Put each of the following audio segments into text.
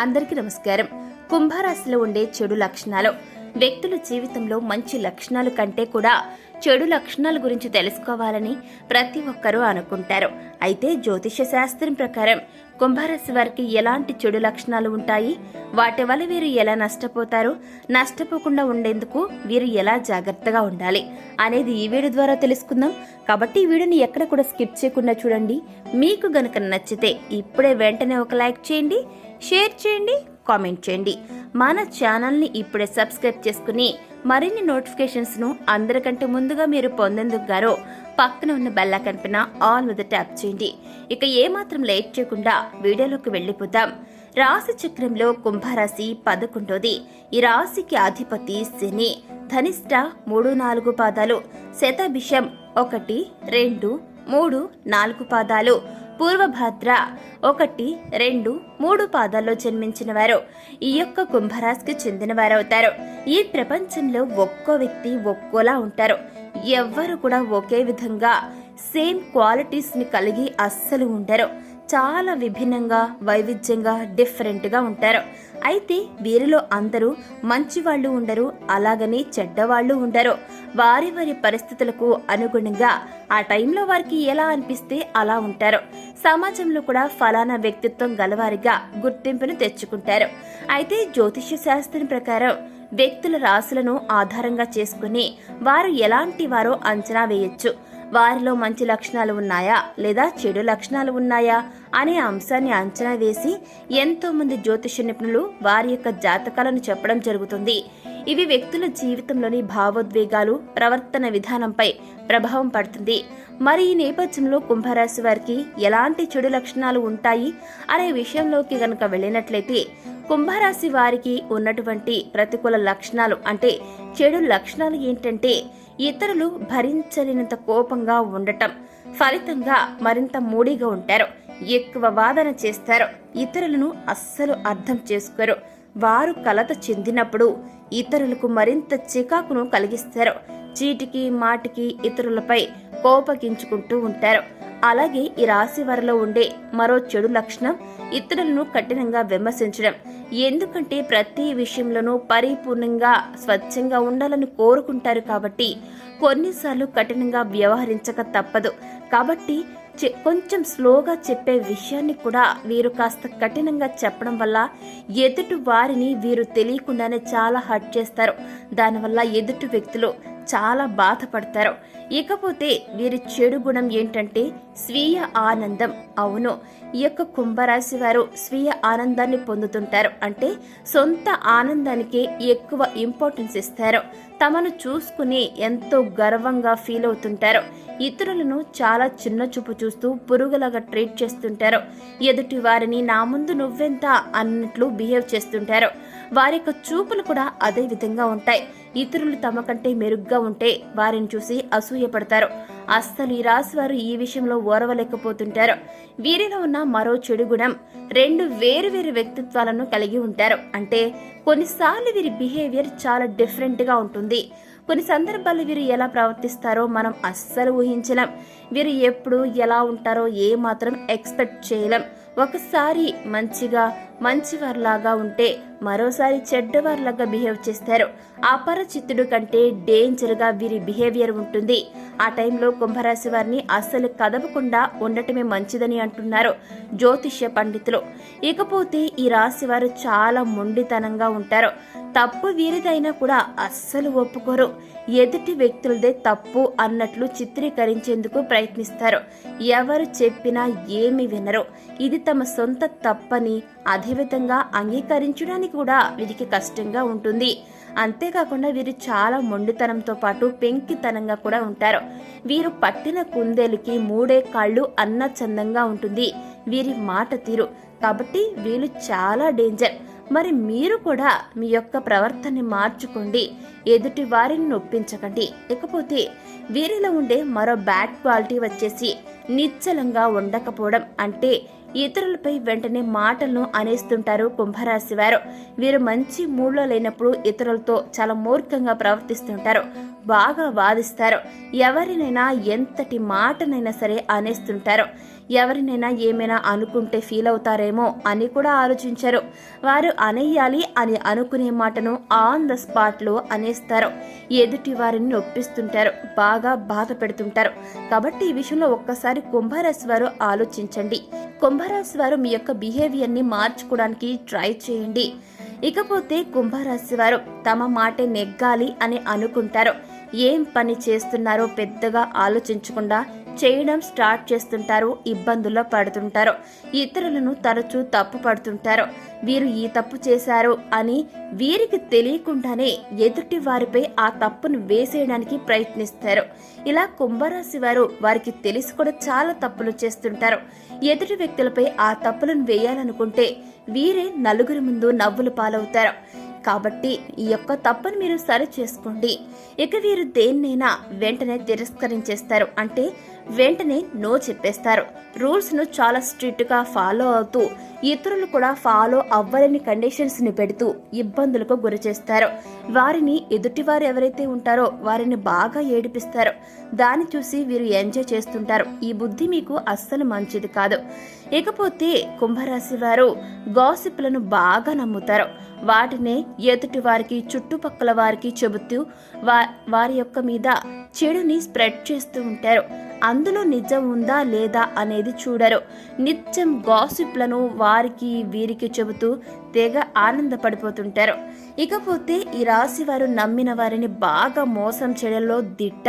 అందరికీ నమస్కారం. కుంభరాశిలో ఉండే చెడు లక్షణాలు. వ్యక్తుల జీవితంలో మంచి లక్షణాలు కంటే కూడా చెడు లక్షణాల గురించి తెలుసుకోవాలని ప్రతి ఒక్కరూ అనుకుంటారు. అయితే జ్యోతిష శాస్త్రం ప్రకారం కుంభరాశి వారికి ఎలాంటి చెడు లక్షణాలు ఉంటాయి? వాటి వల్ల వీరు ఎలా నష్టపోతారు? నష్టపోకుండా ఉండేందుకు వీరు ఎలా జాగ్రత్తగా ఉండాలి అనేది ఈ వీడియో ద్వారా తెలుసుకుందాం. కాబట్టి ఈ వీడియోని ఎక్కడ కూడా స్కిప్ చేయకుండా చూడండి. మీకు గనుక నచ్చితే ఇప్పుడే వెంటనే ఒక లైక్ చేయండి షేర్ చేయండి కామెంట్ చేయండి. మన ఛానల్ని ఇప్పుడే సబ్స్క్రైబ్ చేసుకుని మరిన్ని నోటిఫికేషన్స్ను అందరికంటే ముందుగా మీరు పొందేందుకు గారో పక్కన ఉన్న బెల్ల కనిపిన ఆల్ మీద ట్యాప్ చేయండి. ఇక ఏమాత్రం లేట్ చేయకుండా వీడియోలోకి వెళ్ళిపోతాం రాశి చక్రంలో కుంభరాశి పదకొండోది. ఈ రాశికి అధిపతి శని. ధనిష్ట మూడు నాలుగు పాదాలు. శతభిషం ఒకటి రెండు మూడు నాలుగు పాదాలు. పూర్వభాద్ర ఒకటి రెండు మూడు పాదాల్లో జన్మించిన వారు ఈ యొక్క కుంభరాశికి చెందిన వారవుతారు ఈ ప్రపంచంలో ఒక్కో వ్యక్తి ఒక్కోలా ఉంటారు. ఎవ్వరు కూడా ఒకే విధంగా సేమ్ క్వాలిటీస్ని కలిగి అస్సలు ఉండరు. చాలా విభిన్నంగా వైవిధ్యంగా డిఫరెంట్గా ఉంటారు. అయితే వీరిలో అందరూ మంచి వాళ్ళు ఉండరు అలాగని చెడ్డవాళ్ళు ఉండరు. వారి వారి పరిస్థితులకు అనుగుణంగా ఆ టైంలో వారికి ఎలా అనిపిస్తే అలా ఉంటారు. సమాజంలో కూడా ఫలానా వ్యక్తిత్వం గలవారిగా గుర్తింపును తెచ్చుకుంటారు. అయితే జ్యోతిష్య శాస్త్రం ప్రకారం వ్యక్తుల రాశులను ఆధారంగా చేసుకుని వారు ఎలాంటి వారో అంచనా వేయొచ్చు. వారిలో మంచి లక్షణాలు ఉన్నాయా లేదా చెడు లక్షణాలు ఉన్నాయా అనే అంశాన్ని అంచనా వేసి ఎంతో మంది జ్యోతిష నిపుణులు వారి యొక్క జాతకాలను చెప్పడం జరుగుతుంది. ఇవి వ్యక్తుల జీవితంలోని భావోద్వేగాలు ప్రవర్తన విధానంపై ప్రభావం పడుతుంది. మరి ఈ నేపథ్యంలో కుంభరాశి వారికి ఎలాంటి చెడు లక్షణాలు ఉంటాయి అనే విషయంలోకి గనక వెళ్ళినట్లయితే కుంభరాశి వారికి ఉన్నటువంటి ప్రతికూల లక్షణాలు అంటే చెడు లక్షణాలు ఏంటంటే ఇతరులు భరించలేనంత కోపంగా ఉండటం. ఫలితంగా మరింత మూడీగా ఉంటారు. ఎక్కువ వాదన చేస్తారు. ఇతరులను అస్సలు అర్థం చేసుకోరు. వారు కలత చెందినప్పుడు ఇతరులకు మరింత చికాకును కలిగిస్తారు. చీటికి మాటికి ఇతరులపై కోపగించుకుంటూ ఉంటారు. అలాగే ఈ రాశి వారిలో ఉండే మరో చెడు లక్షణం ఇతరులను కఠినంగా విమర్శించడం. ఎందుకంటే ప్రతి విషయంలోనూ పరిపూర్ణంగా స్వచ్ఛంగా ఉండాలని కోరుకుంటారు కాబట్టి కొన్నిసార్లు కఠినంగా వ్యవహరించక తప్పదు. కాబట్టి చె- కొంచెం స్లోగా చెప్పే విషయాన్ని కూడా వీరు కాస్త కఠినంగా చెప్పడం వల్ల ఎదుటి వారిని వీరు తెలియకుండానే చాలా హర్ట్ చేస్తారు. దానివల్ల ఎదుటి వ్యక్తులు చాలా బాధపడతారు. ఇకపోతే వీరి చెడు గుణం ఏంటంటే స్వీయ ఆనందం. అవును ఈ యొక్క కుంభరాశి వారు స్వీయ ఆనందాన్ని పొందుతుంటారు. అంటే సొంత ఆనందానికి ఎక్కువ ఇంపార్టెన్స్ ఇస్తారు. తమను చూసుకుని ఎంతో గర్వంగా ఫీల్ అవుతుంటారు. ఇతరులను చాలా చిన్న చూపు చూస్తూ పురుగులాగా ట్రీట్ చేస్తుంటారు. ఎదుటి వారిని నా ముందు నువ్వెంత అన్నట్లు బిహేవ్ చేస్తుంటారు. వారి యొక్క చూపులు కూడా అదే విధంగా ఉంటాయి. ఇతరులు తమ కంటే మెరుగ్గా ఉంటే వారిని చూసి అసూయపడతారు. అస్సలు ఈ రాశి వారు ఈ విషయంలో ఓరవలేకపోతుంటారు. వీరిలో ఉన్న మరో చెడు గుణం రెండు వేరు వేరు వ్యక్తిత్వాలను కలిగి ఉంటారు. అంటే కొన్నిసార్లు వీరి బిహేవియర్ చాలా డిఫరెంట్గా ఉంటుంది. కొన్ని సందర్భాల్లో వీరు ఎలా ప్రవర్తిస్తారో మనం అస్సలు ఊహించలేం. వీరు ఎప్పుడు ఎలా ఉంటారో ఏ మాత్రం ఎక్స్పెక్ట్ చేయలేం. ఒకసారి మంచిగా మంచివారిలాగా ఉంటే మరోసారి చెడ్డవారిలాగా బిహేవ్ చేస్తారు. అపరిచితుడు కంటే డేంజర్గా వీరి బిహేవియర్ ఉంటుంది. ఆ టైంలో కుంభరాశి వారిని అస్సలు కదపకుండా ఉండటమే మంచిదని అంటున్నారు జ్యోతిష్య పండితులు. ఇకపోతే ఈ రాశి వారు చాలా మొండితనంగా ఉంటారు. తప్పు వీరిదైనా కూడా అస్సలు ఒప్పుకోరు. ఎదుటి వ్యక్తులదే తప్పు అన్నట్లు చిత్రీకరించేందుకు ప్రయత్నిస్తారు. ఎవరు చెప్పినా ఏమి వినరు. ఇది తమ సొంత తప్పని అధివితంగా అంగీకరించడానికి కూడా వీరికి కష్టంగా ఉంటుంది. అంతేకాకుండా వీరు చాలా మొండితనంతో పాటు పెంకితనంగా కూడా ఉంటారు. వీరు పట్టిన కుందేలుకి మూడే కాళ్ళు అన్న చందంగా ఉంటుంది. వీరి మాట తీరు. కాబట్టి వీళ్ళు చాలా డేంజర్. మరి మీరు కూడా మీ యొక్క ప్రవర్తనని మార్చుకోండి. ఎదుటి వారిని నొప్పించకండి. ఇకపోతే వీరిలో ఉండే మరో బ్యాడ్ క్వాలిటీ వచ్చేసి నిశ్చలంగా ఉండకపోవడం. అంటే ఇతరులపై వెంటనే మాటలను అనేస్తుంటారు కుంభరాశి వారు. వీరు మంచి మూడ్లో లేనప్పుడు ఇతరులతో చాలా మూర్ఖంగా ప్రవర్తిస్తుంటారు. బాగా వాదిస్తారు ఎవరినైనా ఎంతటి మాటనైనా సరే అనేస్తుంటారు ఎవరినైనా ఏమైనా అనుకుంటే ఫీల్ అవుతారేమో అని కూడా ఆలోచించరు. వారు అనేయాలి అని అనుకునే మాటను ఆన్ ద స్పాట్లో అనేస్తారు. ఎదుటి వారిని నొప్పిస్తుంటారు బాగా బాధ పెడుతుంటారు. కాబట్టి ఈ విషయంలో ఒక్కసారి కుంభరాశి వారు ఆలోచించండి. కుంభరాశి వారు మీ యొక్క బిహేవియర్ని మార్చుకోవడానికి ట్రై చేయండి. ఇకపోతే కుంభరాశి వారు తమ మాటే నెగ్గాలి అని అనుకుంటారు. ఏం పని చేస్తున్నారో పెద్దగా ఆలోచించకుండా చేయడం స్టార్ట్ చేస్తుంటారు ఇబ్బందుల్లో పడుతుంటారు ఇతరులను తరచూ తప్పు పడుతుంటారు. వీరు ఈ తప్పు చేశారు అని వీరికి తెలియకుండానే ఎదుటి వారిపై ఆ తప్పును వేసేయడానికి ప్రయత్నిస్తారు. ఇలా కుంభరాశి వారు వారికి తెలిసి కూడా చాలా తప్పులు చేస్తుంటారు. ఎదుటి వ్యక్తులపై ఆ తప్పులను వేయాలనుకుంటే వీరే నలుగురి ముందు నవ్వులు పాలవుతారు. కాబట్టి ఈ యొక్క తప్పును మీరు సరి చేసుకోండి. ఇక వీరు దేన్నైనా వెంటనే తిరస్కరించేస్తారు. అంటే వెంటనే నో చెప్పేస్తారు. రూల్స్ను చాలా స్ట్రిక్ట్గా ఫాలో అవుతూ ఇతరులు కూడా ఫాలో అవ్వలేని కండిషన్స్ని పెడుతూ ఇబ్బందులకు గురి చేస్తారు. వారిని ఎదుటివారు ఎవరైతే ఉంటారో వారిని బాగా ఏడిపిస్తారు. దాన్ని చూసి వీరు ఎంజాయ్ చేస్తుంటారు. ఈ బుద్ధి మీకు అస్సలు మంచిది కాదు. ఇకపోతే కుంభరాశి వారు గాసిప్లను బాగా నమ్ముతారు. వాటినే ఎదుటి వారికి చుట్టుపక్కల వారికి చెబుతూ వా వారి యొక్క మీద చెడుని స్ప్రెడ్ చేస్తూ ఉంటారు. అందులో నిజం ఉందా లేదా అనేది చూడరు. నిత్యం గాసిప్లను వారికి వీరికి చెబుతూ తెగ ఆనందపడిపోతుంటారు. ఇకపోతే ఈ రాశి వారు నమ్మిన వారిని బాగా మోసం చేయడంలో దిట్ట.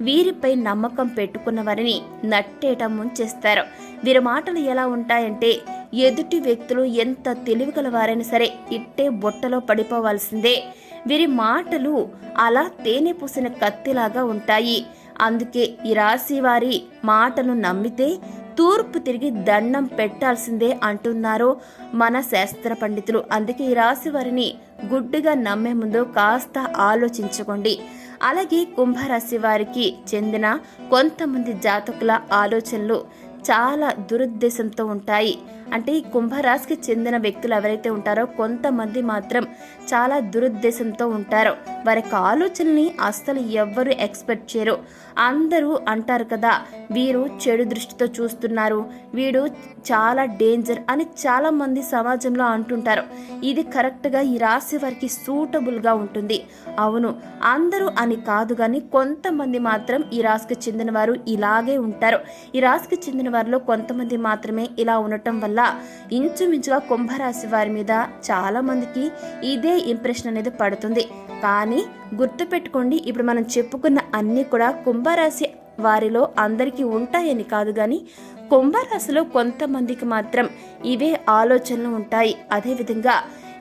వీరిపై నమ్మకం పెట్టుకున్న వారిని నట్టేట ముంచేస్తారు. వీరి మాటలు ఎలా ఉంటాయంటే ఎదుటి వ్యక్తులు ఎంత తెలివిగల వారైనా సరే ఇట్టే బొట్టలో పడిపోవాల్సిందే. వీరి మాటలు అలా తేనె పూసిన కత్తిలాగా ఉంటాయి. అందుకే ఈ రాశి వారి మాటను నమ్మితే తూర్పు తిరిగి దండం పెట్టాల్సిందే అంటున్నారు మన శాస్త్ర పండితులు. అందుకే ఈ రాశి వారిని గుడ్డుగా నమ్మే ముందు కాస్త ఆలోచించుకోండి. అలాగే కుంభరాశి వారికి చెందిన కొంతమంది జాతకుల ఆలోచనలు చాలా దురుద్దేశంతో ఉంటాయి. అంటే ఈ కుంభరాశికి చెందిన వ్యక్తులు ఎవరైతే ఉంటారో కొంతమంది మాత్రం చాలా దురుద్దేశంతో ఉంటారు. వారి యొక్క ఆలోచనని అస్సలు ఎవ్వరు ఎక్స్పెక్ట్ చేయరు. అందరూ అంటారు కదా వీరు చెడు దృష్టితో చూస్తున్నారు వీడు చాలా డేంజర్ అని చాలా మంది సమాజంలో అంటుంటారు. ఇది కరెక్ట్గా ఈ రాశి వారికి సూటబుల్గా ఉంటుంది. అవును అందరూ అని కాదు కానీ కొంతమంది మాత్రం ఈ రాశికి చెందిన వారు ఇలాగే ఉంటారు. ఈ రాశికి చెందిన వారిలో కొంతమంది మాత్రమే ఇలా ఉండటం వల్ల ఇంచుమించుగా కుంభరాశి వారి మీద చాలా మందికి ఇదే ఇంప్రెషన్ అనేది పడుతుంది. కానీ గుర్తుపెట్టుకోండి ఇప్పుడు మనం చెప్పుకున్న అన్నీ కూడా కుంభరాశి వారిలో అందరికీ ఉంటాయని కాదు కానీ కుంభరాశిలో కొంతమందికి మాత్రం ఇవే ఆలోచనలు ఉంటాయి. అదేవిధంగా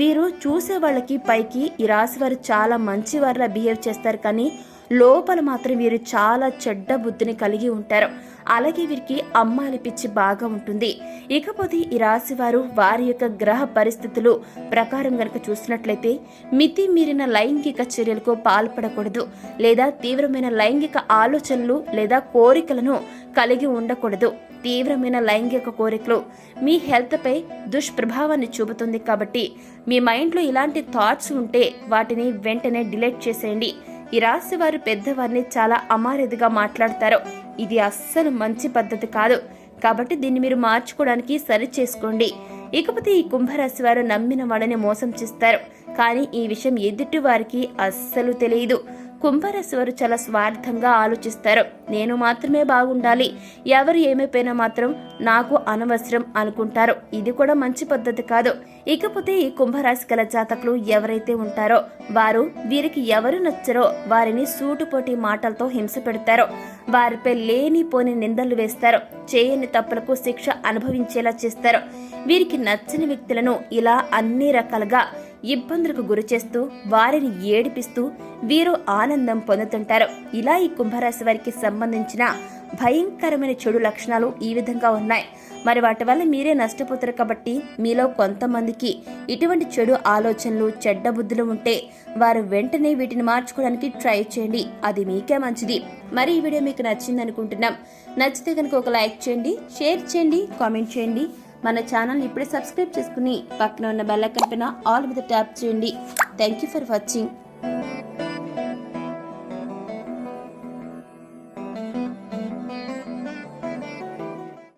వీరు చూసే వాళ్ళకి పైకి ఈ రాశి వారు చాలా మంచి వారిలా బిహేవ్ చేస్తారు కానీ లోపల మాత్రం వీరు చాలా చెడ్డ బుద్ధిని కలిగి ఉంటారు. అలాగే వీరికి అమ్మాలి పిచ్చి బాగా ఉంటుంది. ఇకపోతే ఈ రాశి వారు వారి యొక్క గ్రహ పరిస్థితులు ప్రకారం గనక చూసినట్లయితే మితి మీరిన లైంగిక చర్యలకు పాల్పడకూడదు లేదా తీవ్రమైన లైంగిక ఆలోచనలు లేదా కోరికలను కలిగి ఉండకూడదు. తీవ్రమైన లైంగిక కోరికలు మీ హెల్త్పై దుష్ప్రభావాన్ని చూపుతుంది కాబట్టి మీ మైండ్లో ఇలాంటి థాట్స్ ఉంటే వాటిని వెంటనే డిలీట్ చేసేయండి. ఈ రాశి వారు పెద్దవారిని చాలా అమారదిగా మాట్లాడతారు. ఇది అస్సలు మంచి పద్ధతి కాదు. కాబట్టి దీన్ని మీరు మార్చుకోవడానికి సరి చేసుకోండి. ఇకపోతే ఈ కుంభరాశి వారు నమ్మిన వాళ్ళని మోసం చేస్తారు. కానీ ఈ విషయం ఎదుటి వారికి అస్సలు తెలియదు. కుంభరాశి వారు చాలా స్వార్థంగా ఆలోచిస్తారు. నేను మాత్రమే బాగుండాలి. ఎవరు ఏమైపోయినా మాత్రం నాకు అనవసరం అనుకుంటారు. ఇది కూడా మంచి పద్ధతి కాదు. ఇకపోతే ఈ కుంభరాశి గల జాతకులు ఎవరైతే ఉంటారో వారు వీరికి ఎవరు నచ్చరో వారిని సూటుపోటి మాటలతో హింస పెడతారో. వారిపై లేనిపోని నిందలు వేస్తారు. చేయని తప్పులకు శిక్ష అనుభవించేలా చేస్తారు. వీరికి నచ్చని వ్యక్తులను ఇలా అన్ని రకాలుగా ఇబ్బందులకు గురిచేస్తూ వారిని ఏడిపిస్తూ వీరు ఆనందం పొందుతుంటారు. ఇలా ఈ కుంభరాశి వారికి సంబంధించిన భయంకరమైన చెడు లక్షణాలు ఈ విధంగా ఉన్నాయి. మరి వాటి వల్ల మీరే నష్టపోతారు కాబట్టి మీలో కొంతమందికి ఇటువంటి చెడు ఆలోచనలు చెడ్డ బుద్ధులు ఉంటే వారు వెంటనే వీటిని మార్చుకోవడానికి ట్రై చేయండి. అది మీకే మంచిది. మరి ఈ వీడియో మీకు నచ్చింది అనుకుంటున్నాం నచ్చితే కనుక ఒక లైక్ చేయండి షేర్ చేయండి కామెంట్ చేయండి. మన ఛానల్ ఇప్పుడే సబ్స్క్రైబ్ చేసుకుని పక్కన ఉన్న బెల్ ఐకాన్ పైన ఆల్ మీద ట్యాప్ చేయండి. Thank you for watching